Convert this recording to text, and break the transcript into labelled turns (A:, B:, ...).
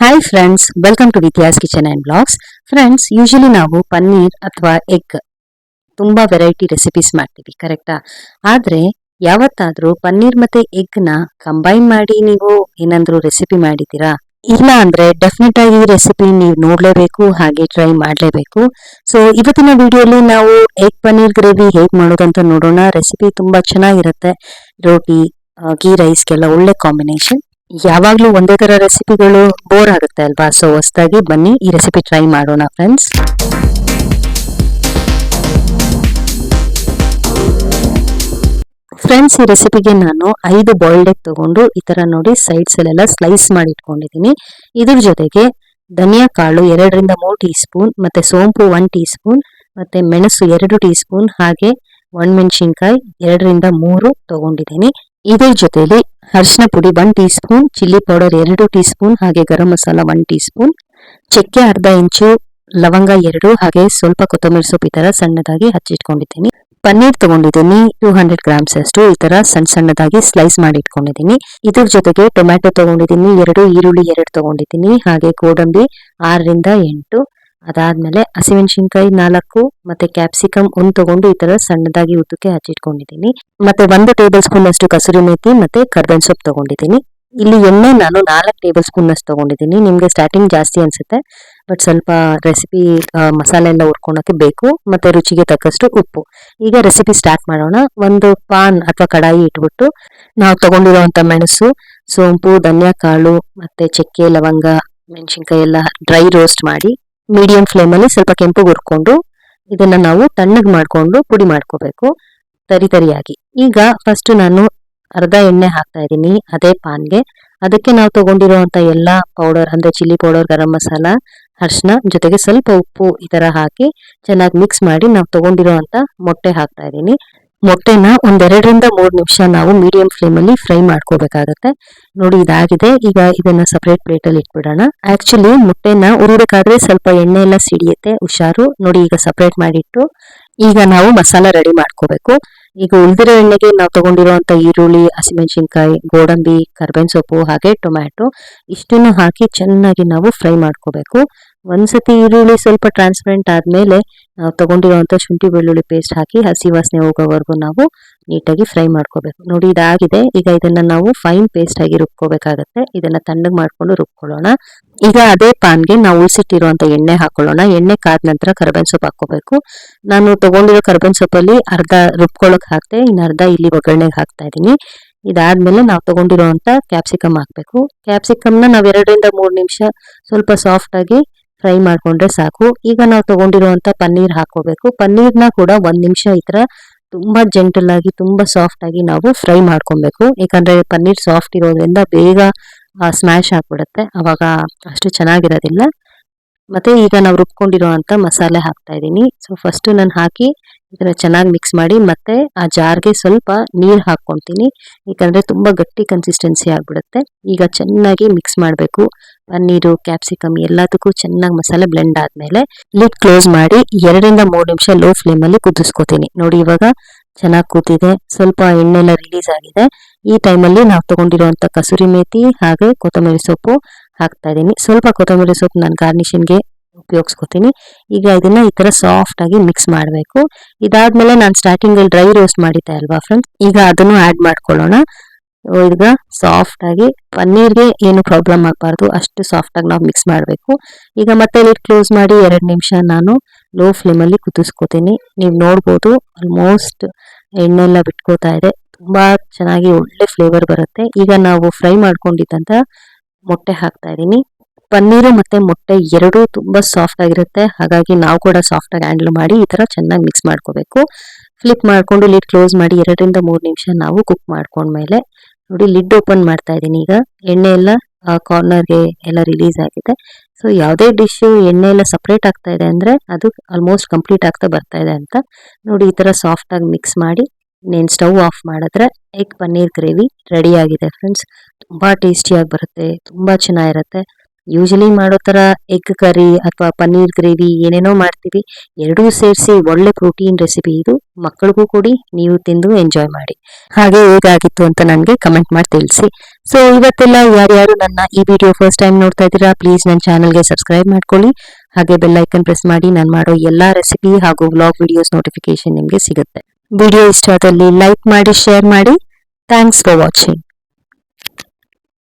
A: Hi friends welcome to Vidya's kitchen and blogs friends usually ನಾವು ಪನ್ನೀರ್ ಅಥವಾ egg ತುಂಬ variety recipes ಮಾಡ್ತೀವಿ ಕರೆಕ್ಟಾ ಆದರೆ ಯಾವತ್ತಾದರೂ ಪನ್ನೀರ್ ಮತ್ತು ಎಗ್ನ ಕಂಬೈನ್ ಮಾಡಿ ನೀವು ಏನಾದರೂ ರೆಸಿಪಿ ಮಾಡಿದ್ದೀರಾ? ಇಲ್ಲ ಅಂದರೆ ಡೆಫಿನೆಟ್ ಆಗಿ ಈ ರೆಸಿಪಿ ನೀವು ನೋಡಲೇಬೇಕು, ಹಾಗೆ ಟ್ರೈ ಮಾಡಲೇಬೇಕು. ಸೊ ಇವತ್ತಿನ ವಿಡಿಯೋಲಿ ನಾವು ಎಗ್ ಪನ್ನೀರ್ ಗ್ರೇವಿ ಹೇಗ್ ಮಾಡೋದಂತ ನೋಡೋಣ. ರೆಸಿಪಿ ತುಂಬ ಚೆನ್ನಾಗಿರುತ್ತೆ. ರೋಟಿ ಗೀ ರೈಸ್ಗೆಲ್ಲ ಒಳ್ಳೆ ಕಾಂಬಿನೇಷನ್ ಯಾವಾಗ್ಲೂ ಒಂದೇ ತರ ರೆಸಿಪಿಗಳು ಬೋರ್ ಆಗುತ್ತೆ ಅಲ್ವಾ? ಸೊ ಹೊಸದಾಗಿ ಬನ್ನಿ, ಈ ರೆಸಿಪಿ ಟ್ರೈ ಮಾಡೋಣ ಫ್ರೆಂಡ್ಸ್ ಫ್ರೆಂಡ್ಸ್ ಈ ರೆಸಿಪಿಗೆ ನಾನು ಐದು ಬಾಯ್ಲ್ಡ್ ಎಗ್ ತಗೊಂಡು ಈ ತರ ನೋಡಿ ಸೈಡ್ಸ್ ಅಲ್ಲೆಲ್ಲ ಸ್ಲೈಸ್ ಮಾಡಿ ಇಟ್ಕೊಂಡಿದ್ದೀನಿ. ಇದ್ರ ಜೊತೆಗೆ ಧನಿಯಾ ಕಾಳು ಎರಡರಿಂದ ಮೂರು ಟೀ ಸ್ಪೂನ್ ಮತ್ತೆ ಸೋಂಪು ಒನ್ ಟೀ ಸ್ಪೂನ್ ಮತ್ತೆ ಮೆಣಸು ಎರಡು ಟೀ ಸ್ಪೂನ್ ಹಾಗೆ ಒಣಮೆಣಸಿನ್ಕಾಯಿ ಎರಡರಿಂದ ಮೂರು ತಗೊಂಡಿದ್ದೀನಿ. ಇದ್ರ ಜೊತೆಲಿ ಅರಿಶಿನ ಪುಡಿ one teaspoon chilli powder ಎರಡು ಟೀ ಸ್ಪೂನ್ ಹಾಗೆ garam masala one teaspoon ಚಕ್ಕೆ ಅರ್ಧ ಇಂಚು ಲವಂಗ ಎರಡು, ಹಾಗೆ ಸ್ವಲ್ಪ ಕೊತ್ತಂಬರಿ ಸೊಪ್ಪು ಈ ತರ ಸಣ್ಣದಾಗಿ ಹಚ್ಚಿಟ್ಕೊಂಡಿದ್ದೀನಿ. ಪನ್ನೀರ್ ತಗೊಂಡಿದ್ದೀನಿ ಟೂ ಹಂಡ್ರೆಡ್ ಗ್ರಾಮ್ಸ್ ಅಷ್ಟು, ಈ ತರ ಸಣ್ಣ ಸಣ್ಣದಾಗಿ ಸ್ಲೈಸ್ ಮಾಡಿ ಇಟ್ಕೊಂಡಿದ್ದೀನಿ. ಇದ್ರ ಜೊತೆಗೆ ಟೊಮ್ಯಾಟೊ ತಗೊಂಡಿದ್ದೀನಿ, ಎರಡು ಈರುಳ್ಳಿ ಎರಡು ತಗೊಂಡಿದ್ದೀನಿ, ಹಾಗೆ ಗೋಡಂಬಿ ಆರರಿಂದ ಎಂಟು. ಅದಾದ್ಮೇಲೆ ಹಸಿಮೆಣಸಿನ್ಕಾಯಿ ನಾಲ್ಕು ಮತ್ತೆ ಕ್ಯಾಪ್ಸಿಕಮ್ ಒಂದು ತಗೊಂಡು ಈ ತರ ಸಣ್ಣದಾಗಿ ಉದ್ದಕ್ಕೆ ಹಚ್ಚಿಟ್ಕೊಂಡಿದ್ದೀನಿ. ಮತ್ತೆ ಒಂದು ಟೇಬಲ್ ಸ್ಪೂನ್ ಅಷ್ಟು ಕಸೂರಿ ಮತ್ತೆ ಕರ್ಬೇವಿನ ಸೊಪ್ಪು ತಗೊಂಡಿದ್ದೀನಿ. ಇಲ್ಲಿ ಎಣ್ಣೆ ನಾನು ನಾಲ್ಕು ಟೇಬಲ್ ಸ್ಪೂನ್ ಅಷ್ಟು ತಗೊಂಡಿದ್ದೀನಿ. ನಿಮ್ಗೆ ಸ್ಟಾರ್ಟಿಂಗ್ ಜಾಸ್ತಿ ಅನ್ಸುತ್ತೆ ಬಟ್ ಸ್ವಲ್ಪ ರೆಸಿಪಿ ಮಸಾಲೆ ಎಲ್ಲ ಹುರ್ಕೊಳಕ್ಕೆ ಬೇಕು, ಮತ್ತೆ ರುಚಿಗೆ ತಕ್ಕಷ್ಟು ಉಪ್ಪು. ಈಗ ರೆಸಿಪಿ ಸ್ಟಾರ್ಟ್ ಮಾಡೋಣ. ಒಂದು ಪಾನ್ ಅಥವಾ ಕಡಾಯಿ ಇಟ್ಬಿಟ್ಟು ನಾವು ತಗೊಂಡಿರುವಂತ ಮೆಣಸು, ಸೋಂಪು ಧನಿಯಾ ಕಾಳು ಮತ್ತೆ ಚಕ್ಕೆ, ಲವಂಗ, ಮೆಣಸಿನ್ಕಾಯಿ ಎಲ್ಲ ಡ್ರೈ ರೋಸ್ಟ್ ಮಾಡಿ ಮೀಡಿಯಂ ಫ್ಲೇಮಲ್ಲಿ ಸ್ವಲ್ಪ ಕೆಂಪು ಹುರ್ಕೊಂಡು ಇದನ್ನ ನಾವು ತಣ್ಣಗೆ ಮಾಡ್ಕೊಂಡು ಪುಡಿ ಮಾಡ್ಕೋಬೇಕು. ತರಿ ತರಿಯಾಗಿ. ಈಗ ಫಸ್ಟ್ ನಾನು ಅರ್ಧ ಎಣ್ಣೆ ಹಾಕ್ತಾ ಇದ್ದೀನಿ, ಅದೇ ಪಾನ್ಗೆ. ಅದಕ್ಕೆ ನಾವು ತಗೊಂಡಿರುವಂತ ಎಲ್ಲಾ ಪೌಡರ್ ಅಂದ್ರೆ ಚಿಲ್ಲಿ ಪೌಡರ್ ಗರಂ ಮಸಾಲ ಅರ್ಶಿನ ಜೊತೆಗೆ ಸ್ವಲ್ಪ ಉಪ್ಪು ಈ ತರ ಹಾಕಿ ಚೆನ್ನಾಗಿ ಮಿಕ್ಸ್ ಮಾಡಿ ನಾವು ತಗೊಂಡಿರುವಂತ ಮೊಟ್ಟೆ ಹಾಕ್ತಾ ಇದ್ದೀನಿ. ಮೊಟ್ಟೆನ ಒಂದೆರಡರಿಂದ ಮೂರು ನಿಮಿಷ ನಾವು ಮೀಡಿಯಂ ಫ್ಲೇಮ್ ಅಲ್ಲಿ ಫ್ರೈ ಮಾಡ್ಕೋಬೇಕಾಗತ್ತೆ. ನೋಡಿ ಇದಾಗಿದೆ. ಈಗ ಇದನ್ನ ಸಪರೇಟ್ ಪ್ಲೇಟ್ ಅಲ್ಲಿ ಇಟ್ಬಿಡೋಣ. ಆಕ್ಚುಲಿ ಮೊಟ್ಟೆನ ಉರಿಬೇಕಾದ್ರೆ ಸ್ವಲ್ಪ ಎಣ್ಣೆ ಎಲ್ಲ ಸಿಡಿಯುತ್ತೆ, ಹುಷಾರು. ನೋಡಿ ಈಗ ಸಪರೇಟ್ ಮಾಡಿಟ್ಟು ಈಗ ನಾವು ಮಸಾಲ ರೆಡಿ ಮಾಡ್ಕೋಬೇಕು. ಈಗ ಉಳಿದಿರೋ ಎಣ್ಣೆಗೆ ನಾವು ತಗೊಂಡಿರುವಂತ ಈರುಳ್ಳಿ, ಹಸಿಮೆಣಸಿನ್ಕಾಯಿ, ಗೋಡಂಬಿ, ಕರ್ಬೇವಿನ ಸೊಪ್ಪು ಹಾಗೆ ಟೊಮ್ಯಾಟೊ ಇಷ್ಟನ್ನು ಹಾಕಿ ಚೆನ್ನಾಗಿ ನಾವು ಫ್ರೈ ಮಾಡ್ಕೋಬೇಕು. ಒಂದ್ಸತಿ ಈರುಳ್ಳಿ ಸ್ವಲ್ಪ ಟ್ರಾನ್ಸ್ಪರೆಂಟ್ ಆದಮೇಲೆ ನಾವು ತಗೊಂಡಿರುವಂತ ಶುಂಠಿ ಬೆಳ್ಳುಳ್ಳಿ ಪೇಸ್ಟ್ ಹಾಕಿ ಹಸಿ ವಾಸನೆ ಹೋಗೋವರೆಗೂ ನಾವು ನೀಟಾಗಿ ಫ್ರೈ ಮಾಡ್ಕೋಬೇಕು. ನೋಡಿ ಇದಾಗಿದೆ. ಈಗ ಇದನ್ನ ನಾವು ಫೈನ್ ಪೇಸ್ಟ್ ಆಗಿ ರುಬ್ಕೋಬೇಕಾಗತ್ತೆ. ಇದನ್ನ ತಣ್ಣಗೆ ಮಾಡ್ಕೊಂಡು ರುಬ್ಕೊಳ್ಳೋಣ. ಈಗ ಅದೇ ಪಾನ್ಗೆ ನಾವು ಉಳಿಸಿಟ್ಟಿರುವಂತ ಎಣ್ಣೆ ಹಾಕೊಳ್ಳೋಣ. ಎಣ್ಣೆ ಕಾದ ನಂತರ ಕರ್ಬೇವಿನ ಸೊಪ್ಪು ಹಾಕೋಬೇಕು ನಾನು ತಗೊಂಡಿರೋ ಕರ್ಬೇವಿನ ಸೊಪ್ಪಲ್ಲಿ ಅರ್ಧ ರುಬ್ಕೊಳ್ಳೋಕೆ ಹಾಕ್ತೆ, ಇನ್ನು ಅರ್ಧ ಇಲ್ಲಿ ಒಗ್ಗರಣೆಗೆ ಹಾಕ್ತಾ ಇದ್ದೀನಿ. ಇದಾದ್ಮೇಲೆ ನಾವು ತಗೊಂಡಿರುವಂತ ಕ್ಯಾಪ್ಸಿಕಮ್ ಹಾಕ್ಬೇಕು. ಕ್ಯಾಪ್ಸಿಕಮ್ನ ನಾವು ಎರಡರಿಂದ ಮೂರು ನಿಮಿಷ ಸ್ವಲ್ಪ ಸಾಫ್ಟ್ ಆಗಿ ಫ್ರೈ ಮಾಡ್ಕೊಂಡ್ರೆ ಸಾಕು. ಈಗ ನಾವು ತಗೊಂಡಿರುವಂತ ಪನ್ನೀರ್ ಹಾಕೋಬೇಕು. ಪನ್ನೀರ್ನ ಕೂಡ ಒಂದ್ ನಿಮಿಷ ಈ ತರ ತುಂಬಾ ಜೆಂಟಲ್ ಆಗಿ, ತುಂಬಾ ಸಾಫ್ಟ್ ಆಗಿ ನಾವು ಫ್ರೈ ಮಾಡ್ಕೊಬೇಕು. ಯಾಕಂದ್ರೆ ಪನ್ನೀರ್ ಸಾಫ್ಟ್ ಇರೋದ್ರಿಂದ ಬೇಗ ಸ್ಮ್ಯಾಶ್ ಆಗ್ಬಿಡುತ್ತೆ. ಅವಾಗ ಅಷ್ಟು ಚೆನ್ನಾಗಿರೋದಿಲ್ಲ. ಮತ್ತೆ ಈಗ ನಾವು ರುಬ್ಕೊಂಡಿರುವಂತ ಮಸಾಲೆ ಹಾಕ್ತಾ ಇದ್ದೀನಿ. ಸೊ ಫಸ್ಟ್ ನಾನು ಹಾಕಿ ಇದನ್ನ ಚೆನ್ನಾಗಿ ಮಿಕ್ಸ್ ಮಾಡಿ ಮತ್ತೆ ಆ ಜಾರ್ಗೆ ಸ್ವಲ್ಪ ನೀರು ಹಾಕೊಂತೀನಿ ಯಾಕಂದ್ರೆ ತುಂಬಾ ಗಟ್ಟಿ ಕನ್ಸಿಸ್ಟೆನ್ಸಿ ಆಗ್ಬಿಡುತ್ತೆ. ಈಗ ಚೆನ್ನಾಗಿ ಮಿಕ್ಸ್ ಮಾಡಬೇಕು. ಪನ್ನೀರು ಕ್ಯಾಪ್ಸಿಕಮ್ ಎಲ್ಲದಕ್ಕೂ ಚೆನ್ನಾಗಿ ಮಸಾಲೆ ಬ್ಲೆಂಡ್ ಆದ್ಮೇಲೆ ಲಿಡ್ ಕ್ಲೋಸ್ ಮಾಡಿ ಎರಡರಿಂದ ಮೂರು ನಿಮಿಷ ಲೋ ಫ್ಲೇಮ್ ಅಲ್ಲಿ ಕುದಿಸ್ಕೊತೀನಿ. ನೋಡಿ ಇವಾಗ ಚೆನ್ನಾಗಿ ಕೂತಿದೆ. ಸ್ವಲ್ಪ ಎಣ್ಣೆಲ್ಲ ರಿಲೀಸ್ ಆಗಿದೆ. ಈ ಟೈಮಲ್ಲಿ ನಾವು ತಗೊಂಡಿರುವಂತ ಕಸೂರಿ ಮೇಥಿ ಹಾಗೆ ಕೊತ್ತಂಬರಿ ಸೊಪ್ಪು ಹಾಕ್ತಾ ಇದ್ದೀನಿ. ಸ್ವಲ್ಪ ಕೊತ್ತಂಬರಿ ಸೊಪ್ಪು ನಾನು ಗಾರ್ನಿಷಿಂಗ್ಗೆ ಉಪಯೋಗಿಸ್ಕೊತೀನಿ. ಈಗ ಇದನ್ನ ಈ ತರ ಸಾಫ್ಟ್ ಆಗಿ ಮಿಕ್ಸ್ ಮಾಡಬೇಕು. ಇದಾದ್ಮೇಲೆ ನಾನು ಸ್ಟಾರ್ಟಿಂಗ್ ಅಲ್ಲಿ ಡ್ರೈ ರೋಸ್ಟ್ ಮಾಡಿದ್ದೆ ಅಲ್ವಾ ಫ್ರೆಂಡ್ಸ್ ಈಗ ಅದನ್ನು ಆಡ್ ಮಾಡ್ಕೊಳ್ಳೋಣ. ಈಗ ಸಾಫ್ಟ್ ಆಗಿ ಪನ್ನೀರ್ಗೆ ಏನು ಪ್ರಾಬ್ಲಮ್ ಆಗಬಾರ್ದು, ಅಷ್ಟು ಸಾಫ್ಟ್ ಆಗಿ ನಾವು ಮಿಕ್ಸ್ ಮಾಡಬೇಕು. ಈಗ ಮತ್ತೆ ಲಿಡ್ ಕ್ಲೋಸ್ ಮಾಡಿ ಎರಡು ನಿಮಿಷ ನಾನು ಲೋ ಫ್ಲೇಮಲ್ಲಿ ಕುದಿಸ್ಕೋತೀನಿ. ನೀವು ನೋಡ್ಬೋದು ಆಲ್ಮೋಸ್ಟ್ ಎಣ್ಣೆ ಎಲ್ಲ ಬಿಟ್ಕೋತಾ ಇದೆ. ತುಂಬಾ ಚೆನ್ನಾಗಿ ಒಳ್ಳೆ ಫ್ಲೇವರ್ ಬರುತ್ತೆ. ಈಗ ನಾವು ಫ್ರೈ ಮಾಡ್ಕೊಂಡಿದ್ದಂತ ಮೊಟ್ಟೆ ಹಾಕ್ತಾ ಇದ್ದೀನಿ. ಪನ್ನೀರು ಮತ್ತೆ ಮೊಟ್ಟೆ ಎರಡೂ ತುಂಬಾ ಸಾಫ್ಟ್ ಆಗಿರುತ್ತೆ. ಹಾಗಾಗಿ ನಾವು ಕೂಡ ಸಾಫ್ಟ್ ಆಗಿ ಹ್ಯಾಂಡಲ್ ಮಾಡಿ ಈ ತರ ಚೆನ್ನಾಗಿ ಮಿಕ್ಸ್ ಮಾಡ್ಕೋಬೇಕು. ಫ್ಲಿಪ್ ಮಾಡ್ಕೊಂಡು ಲಿಡ್ ಕ್ಲೋಸ್ ಮಾಡಿ ಎರಡರಿಂದ ಮೂರು ನಿಮಿಷ ನಾವು ಕುಕ್ ಮಾಡ್ಕೊಂಡ್ಮೇಲೆ ನೋಡಿ ಲಿಡ್ ಓಪನ್ ಮಾಡ್ತಾ ಇದ್ದೀನಿ ಈಗ. ಎಣ್ಣೆ ಎಲ್ಲ ಕಾರ್ನರ್ಗೆ ಎಲ್ಲ ರಿಲೀಸ್ ಆಗಿದೆ. ಸೊ ಯಾವುದೇ ಡಿಶ್ ಎಣ್ಣೆ ಎಲ್ಲ ಸಪ್ರೇಟ್ ಆಗ್ತಾ ಇದೆ ಅಂದ್ರೆ ಅದು ಆಲ್ಮೋಸ್ಟ್ ಕಂಪ್ಲೀಟ್ ಆಗ್ತಾ ಬರ್ತಾ ಇದೆ ಅಂತ ನೋಡಿ ಈ ತರ ಸಾಫ್ಟ್ ಆಗಿ ಮಿಕ್ಸ್ ಮಾಡಿ. ಇನ್ನೇನು ಸ್ಟವ್ ಆಫ್ ಮಾಡಿದ್ರೆ ಎಗ್ ಪನ್ನೀರ್ ಗ್ರೇವಿ ಆಗಿದೆ ಫ್ರೆಂಡ್ಸ್ ತುಂಬ ಟೇಸ್ಟಿಯಾಗಿ ಬರುತ್ತೆ, ತುಂಬ ಚೆನ್ನಾಗಿರುತ್ತೆ. ಯೂಶಲಿ ಮಾಡೋ ಥರ ಎಗ್ ಕರಿ ಅಥವಾ ಪನ್ನೀರ್ ಗ್ರೇವಿ ಏನೇನೋ ಮಾಡ್ತೀವಿ. ಎರಡೂ ಸೇರಿಸಿ ಒಳ್ಳೆ ಪ್ರೋಟೀನ್ ರೆಸಿಪಿ ಇದು. ಮಕ್ಕಳಿಗೂ ಕೊಡಿ, ನೀವು ತಿಂದು ಎಂಜಾಯ್ ಮಾಡಿ. ಹಾಗೆ ಹೇಗಾಗಿತ್ತು ಅಂತ ನನಗೆ ಕಮೆಂಟ್ ಮಾಡಿ ತಿಳಿಸಿ. ಸೊ ಇವತ್ತೆಲ್ಲ ಯಾರ್ಯಾರು ನನ್ನ ಈ ವಿಡಿಯೋ ಫಸ್ಟ್ ಟೈಮ್ ನೋಡ್ತಾ ಇದ್ದೀರಾ ಪ್ಲೀಸ್ ನನ್ನ ಚಾನಲ್ಗೆ ಸಬ್ಸ್ಕ್ರೈಬ್ ಮಾಡ್ಕೊಳ್ಳಿ. ಹಾಗೆ ಬೆಲ್ಲೈಕನ್ ಪ್ರೆಸ್ ಮಾಡಿ, ನಾನು ಮಾಡೋ ಎಲ್ಲ ರೆಸಿಪಿ ಹಾಗೂ ವ್ಲಾಗ್ ವಿಡಿಯೋಸ್ ನೋಟಿಫಿಕೇಶನ್ ನಿಮಗೆ ಸಿಗುತ್ತೆ. ವಿಡಿಯೋ ಇಷ್ಟ ಆದಲ್ಲಿ ಲೈಕ್ ಮಾಡಿ ಶೇರ್ ಮಾಡಿ. Thanks for watching